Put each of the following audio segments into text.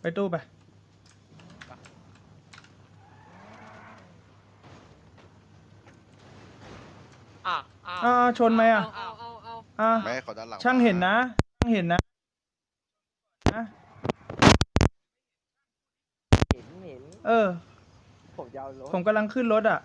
ไปตู้ไป อะอะอ่าชนไหมอะเอาเอาเอาอ่า ไม่ให้เขาด้านหลังช่างเห็นนะ ช่างเห็นนะนะเห็นเห็นเออ ผมจะเอารถผมกำลังขึ้นรถอะ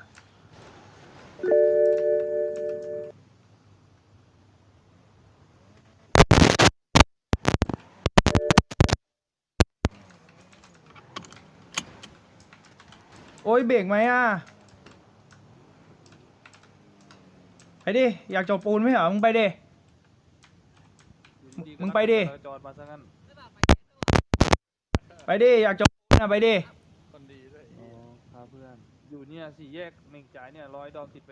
โอ้ยเบรกไหมอะ ไปดิ อยากจบปูนไหมเหรอ มึงไปดิ มึงไปดิ จอดมาซะงั้นไปดิ อยากจบปูนอะ ไปดิ คนดีด้วยอ๋อครับเพื่อน อยู่เนี่ยสี่แยกเม่งจ่ายเนี่ยร้อยดอมติดไป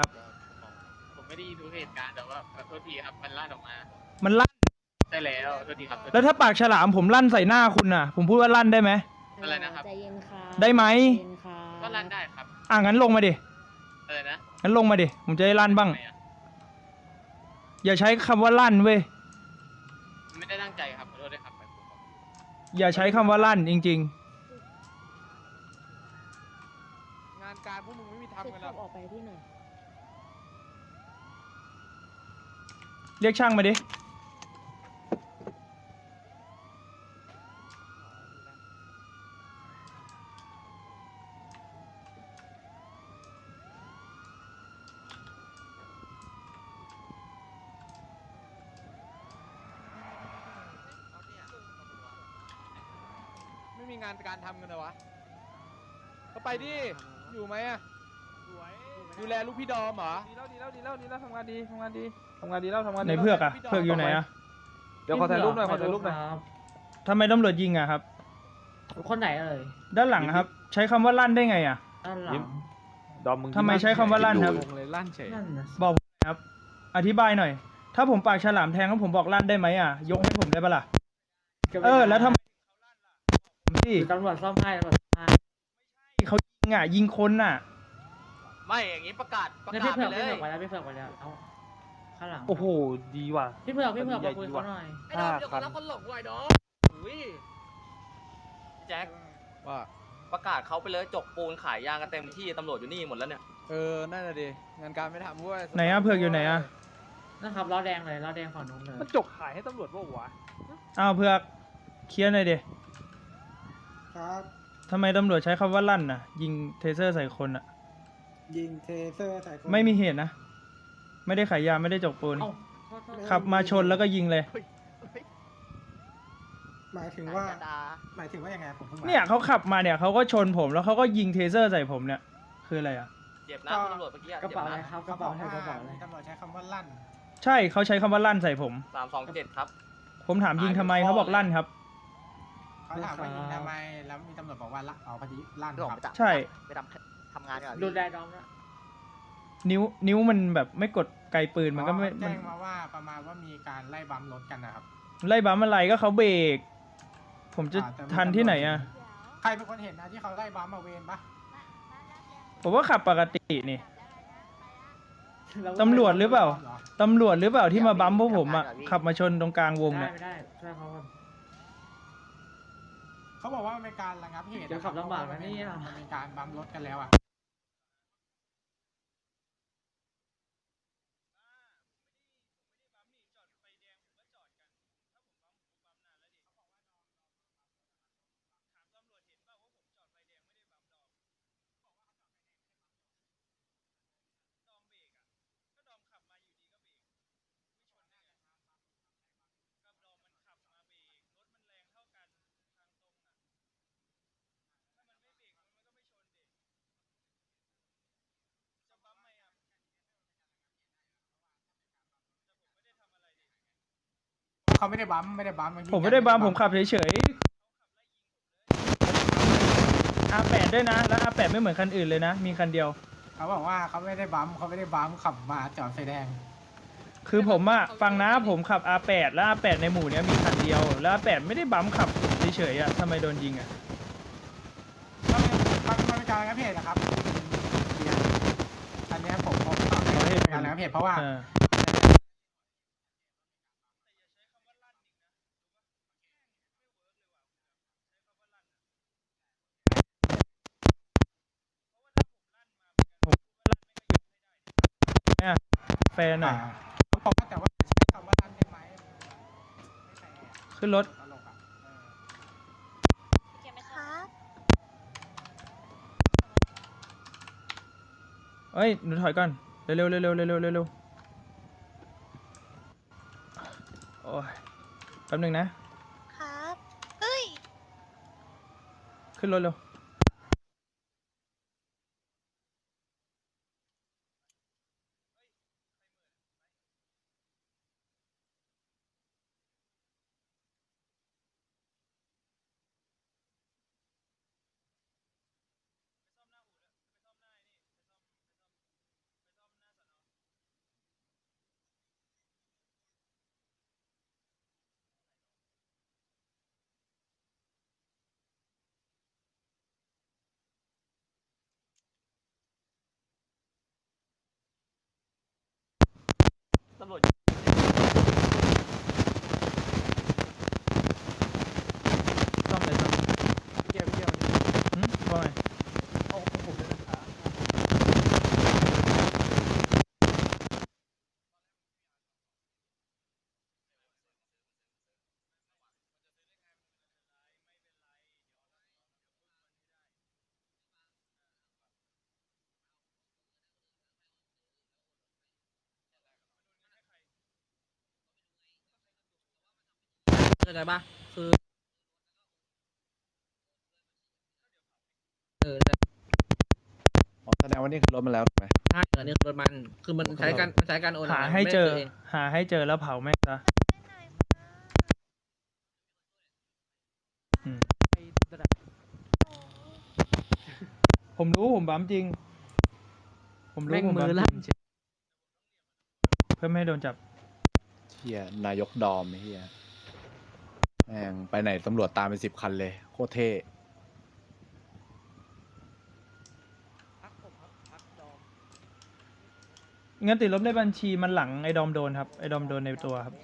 ครับ ผมไม่ได้ยินทุกเหตุการณ์แต่ว่าขอโทษทีครับมันลั่นออกมามันลั่นใช่แล้วโทษทีครับโทษที แล้วถ้าปากฉลามผมลั่นใส่หน้าคุณน่ะ ผมพูดว่าลั่นได้ไหม อะไรนะครับ ใจเย็นค่ะได้ไหม ใจเย็นค่ะก็ลั่นได้ครับอะงั้นลงมาดิอะไรนะงั้นลงมาดิผมจะได้ลั่นบ้าง ทำไมอะอย่าใช้คำว่าลั่นเว้ยไม่ได้ตั้งใจครับขอโทษด้วยครับอย่าใช้คำว่าลั่นจริง งานการพวกมึงไม่มีเช็คทำกันหรขัอบกออกไปที่หน่อย เรียกช่างมาดิ ไม่มีงานการทำกันเหรอวะ ก็ไปดิ อยู่ไหมอะ ดูแลลูกพี่ดอมเหรอดีแล้วดีแล้วดีแล้วดีแล้วทำงานดีทำงานดีทำงานดีแล้วทำงานในดีแล้วเพือกอะเพือกอยู่ไหนอะเดี๋ยวขอถ่ายรูปหน่อยขอถ่ายรูปหน่อยทำไมตำรวจยิงอะครับ คนไหนเอ่ยด้านหลังอะครับ ใช้คำว่าลั่นได้ไงอะด้านหลังดอมมึงทำไมใช้คำว่าลั่นครับงงเลยลั่นเฉยนั่นนะบอกผมหน่อยครับ อธิบายหน่อย ถ้าผมปากฉลามแทงแล้วผมบอกลั่นได้ไหมอะยกให้ผมได้ปะล่ะ เออ แล้วทำไมเขาลั่นล่ะผมสิตำรวจซ่อมให้ตำรวจซ่อมให้เขายิงอะยิงคนน่ะ ไม่อย่างนี้ประกาศประเนี่ยกาพี่ศเผืไปอกเลพี่เผืยอกไว้แล้วพี่เผือกไว้แล้วเอาข้างหลังโอ้โห ดีว่ะ พี่เผือกพี่เผือกมาคุยเขาหน่อยไอ้ดอมเดี๋ยวคนรับคนหลงไว้ดอมอุ้ยแจ็คว่าประกาศเขาไปเลยจกปูนขายยางกันเต็มที่ตำรวจอยู่นี่หมดแล้วเนี่ย เออนั่นน่ะดิงานการไม่ทำเว้ยไหนอะเผือกอยู่ไหนอะ นะครับล้อแดงเลยล้อแดงฝั่งนู้นเลยมันจกขายให้ตำรวจว่าวะอ้าวเผือกเคลียร์หน่อยดิครับทำไมตำรวจใช้คำว่าลั่นน่ะ ยิงเทเซอร์ใส่คนอะ ยิงเทเซอร์ใส่คนไม่มีเหตุนะ ไม่ได้ขายยาไม่ได้จกปูน เอ้าโทษโทษขับมาชนแล้วก็ยิงเลยมหมายถึงว่าหมายถึงว่ายังไงผมเพิ่งมาเนี่ยเขาขับมาเนี่ยเขาก็ชนผมแล้วเขาก็ยิงเทเซอร์ใส่ผมเนี่ย คืออะไรอะ เจ็บนะคุณตำรวจเมื่อกี้กระเจ็บเป๋าอะไรนะครับกระเป๋าอะไรกระเป๋าอะไรตำรวจใช้คำว่าลั่น ใช่เขาใช้คำว่าลั่นใส่ผม สามสองเจ็ดครับ ผมถามยิงทำไมเขาบอกลั่นครับ เขาถามว่ายิงทำไม แล้วมีตำรวจบอกว่าละอ๋อพอดีลั่นครับใช่ ไปทำ ทำงานก่อนดูได้ดอมนะนิ้วนิ้วมันแบบไม่กดไกลปืนมันก็ไม่อ๋อมันแจ้งมาว่าประมาณว่ามีการไล่บัมรถกันนะครับไล่บัมอะไรก็เขาเบรกผมจะอ่าแต่ไม่ทันที่ไหนอะ ใครเป็นคนเห็นนะที่เขาไล่บัมมาเวนปะผมว่าขับปกตินี่ ตำรวจหรือเปล่าตำรวจหรือเปล่าที่มาบัมพวกผมอะ ขับมาชนตรงกลางวงได้เนี่ยไม่ได้ช่วยเขาก่อน เขาบอกว่ามันเป็นการระงับเหตุเดี๋ยวขับลำบากนะเนี่ย มันเป็นการบัมรถกันแล้วอะ เขาไม่ได้บัมไม่ได้บัมนยิงผมไม่ได้บัมกันผมขับเฉยๆ R8 ด้วยนะ แล้ว R8 ไม่เหมือนคันอื่นเลยนะ มีคันเดียว เขาบอกว่าเขาไม่ได้บัมเขาไม่ได้บัมขับมาจอดไฟแดง คือผมอะฟังนะผมขับ R8 แล้ว R8 ในหมู่เนี้ยมีคันเดียว แล้ว R8 ไม่ได้บัมขับเฉยๆอะทำไมโดนยิงอะมันมันเป็นการระงับเหตุนะครับเนี่ยอันเนี้ยผมผมตอบไม่ได้เป็นการระงับเหตุเพราะว่า ฟนหน่อยเขาบอกว่าแต่ว่าใช้คำว่าลั่นได้ไหมไม่ใช่ขึ้นรถตลกอะเออครับเอ้ยหนูถอยก่อน เร็วๆเร็วๆเร็วๆเร็วๆเร็วๆโอ้ยแป๊บหนึงนะ ครับ เฮ้ย ขึ้นรถเร็ว ตำรวจ ซ่อมเลยซ่อมเกี่ยวเกี่ยวหืมว่าไง เออแสดงว่านี่คือรถมันแล้วถูกไหมใช่เออนี่คือรถมัน คือมันใช้การมันใช้การโอนหาะไรให้เจอไม่ได้ซื้งหาให้เจอแล้วเผาแม่งซะอืม ผมรู้ผมบัมจริง ผมรู้แม่งผมมืบัอมลั่นจริงเพื่อไม่ให้โดนจับ เฮียนายกดอมไอ้เฮีย แม่งไปไหนตำรวจตามเป็นสิบคันเลย โคตรเท่เงินติดลบในบัญชีมันหลังไอ้ดอมโดนครับ ไอ้ดอมโดนในตัวครับ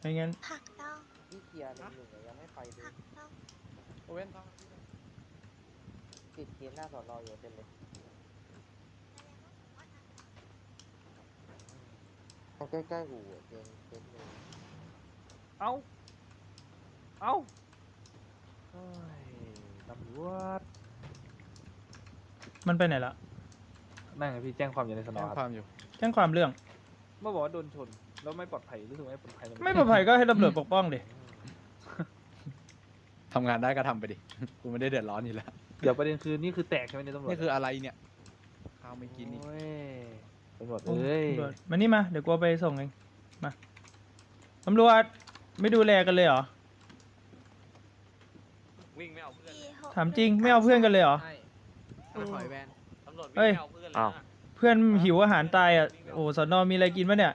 ไม่งั้นผักต้องพี่เคลียร์หนึ่งหนึ่งยังไม่ไปเลผัยกต้องโอเว่นต้องติดเกมหน้าสอนรออยู่เต็มเลยใกล้ๆหูอะเกมเกมหนึ่งเอ้า เอ้าเฮ้ยตำรวจมันไปไหนละนั่งไงพี่แจ้งความอยู่ในสนอครับแจ้งความเรื่อง เมื่อบอกว่าโดนชนแล้วไม่ปลอดภัยรู้สึกไม่ปลอดภัยเลยไม่ปลอดภัยก็ให้ตำรวจปกป้องดิทำงานได้ก็ทำไปดิ กูไม่ได้เดือดร้อนอยู่แล้ว เดี๋ยวประเด็นคือนี่คือแตกใช่ไหมเนี่ยตำรวจนี่คืออะไรเนี่ย ข้าวไม่กินนี่โอ้ยตำรวจโอ้เอ้ยตำรวจมานี่มาเดี๋ยวกูเอาไปส่งเองมาตำรวจไม่ดูแลกันเลยเหรอ วิ่งไม่เอาเพื่อนเลยถามจริงไม่เอาเพื่อนกันเลยเหรอ ใช่ถอยแวนตำรวจวิ่งเอ้ยไม่เอาเพื่อนเลยอ้าว นะเพื่อนหิวอาหารตายอะโอ้สอนอมีอะไรกินปะเนี่ย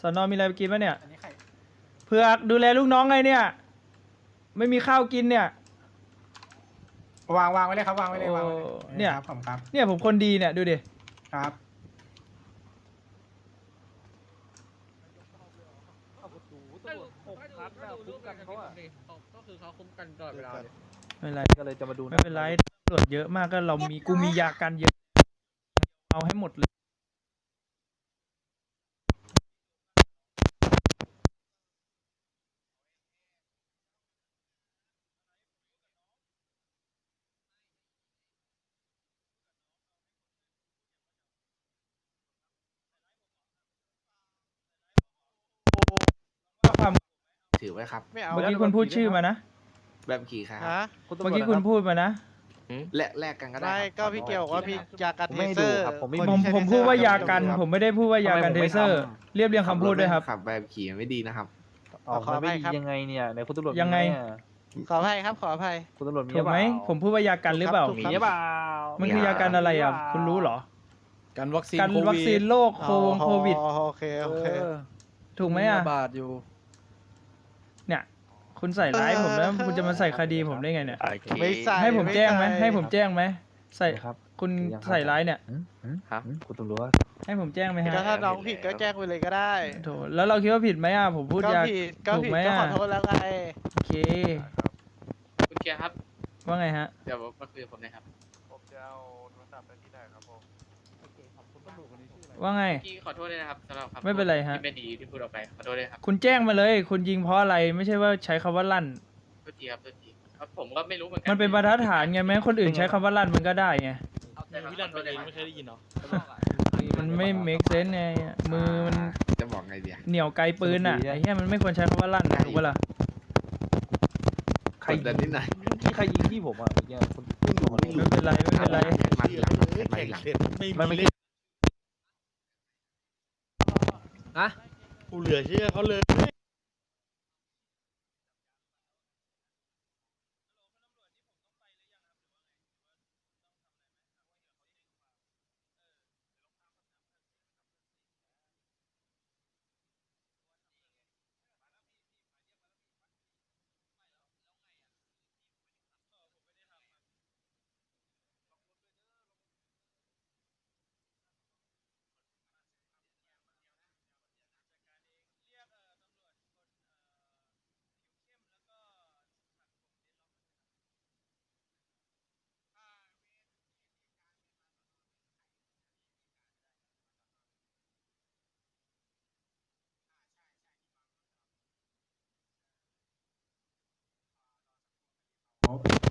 สอนอมีอะไรกินปะเนี่ยอันนี้ใครเผือกดูแลลูกน้องไงเนี่ย ไม่มีข้าวกินเนี่ย วางวางไว้เลยครับวางไว้เลยวางไว้เลยโอ้เนี่ย ครับผมครับเนี่ยผมคนดีเนี่ยดูดิครับ ก็คือเขาคุ้มกันตลอดเวลาเลยไม่เป็นไรก็เลยจะมาดูไม่เป็นไรตำรวจเยอะมากก็เรามีกูมียากันเยอะ เอาให้หมดเลย ถือไว้ครับ ไม่เอาเมื่อกี้คุณพูดชื่อมานะ แบบขี่ครับฮะคุณตำรเมื่อวจกี้นะคุณรับพูดมานะ แลกแลกกันก็ได้ไม่ครับก็พี่เกียวบอกว่าพี่ยากันผมเทไม่เซดูอร์ครับผมไม่คนผมที่ใช้ผมเทเซอร์พูดว่าครับยากัน ผมไม่ได้พูดว่ายากันเทเซอร์ เรียบเรียงคำพูดด้วยครับ ขับแบบขี่มันไม่ดีนะครับ ออกมาไม่ดียังไงเนี่ยไหนคุณตำรวจยังไงมีหมอะขออภัยครับขออภัย คุณตำรวจมีถูกไหมรือเปล่าผมพูดว่ายากันหรือเปล่า ถูกมีครับ หรือเปล่ามันคือยากันอะไรอะ คุณรู้เหรอ กันวัคซีนกันโควิดวัคซีนโรคโควงโควิด อ๋อโอเคโอเคเออถูกไหมอะ ระบาดอยู่ เนี่ย คุณใส่ร้ายผมแล้วคุณจะมาใส่คดีผมได้ไงเนี่ยไม่ใส่ให้ผมแจ้งไหมใส่ให้ผมแจ้งไหมใส่ครับ คุณยังครับใส่ร้ายเนี่ยหืมหืมครับหืมคุณตำรวจให้ผมแจ้งไหมฮะก็ถ้าน้องผิดก็แจ้งไปเลยก็ได้โถแล้วเราคิดว่าผิดไหมอะผมพูดก็ยาผิดก็ถูกผิดไหมก็อะขอโทษแล้วไงโอเคคุณเกียร์ครับ ว่าไงฮะ เดี๋ยวมาคุยกับผมหน่อยครับผมจะเอาโทรศัพท์ไปที่ไหนครับผม ว่าไง พี่ขอโทษด้วยนะครับสำหรับคำไม่เป็นไรฮะ ที่ไม่ดีที่พูดออกไปขอโทษด้วยครับคุณแจ้งมาเลย คุณยิงเพราะอะไรไม่ใช่ว่าใช้คำว่าลั่น โทษทีครับโทษทีครับผมก็ไม่รู้เหมือนกัมันเป็นบรรทัดฐานไงแม้คนอื่นใช้คำว่าลั่นมันก็ได้ไงพี่รันเองไม่เคยได้ยินเนาะมันไม่ make sense ไงมือมันจะบอกไงเดีย เหนียวไกลปืนอะไอ้เหี้ยมันไม่ควรใช้คำว่าลั่นถูกปะล่ะใครกดดันนิดหน่อยใครยิงที่ผมอะเมื่อกี้คุณคุณตำรวจไม่เป็นไรไม่เป็นไร มาทีหลังมาทีหลังไม่ไอะกูเหลือเชื่อเขาเลย out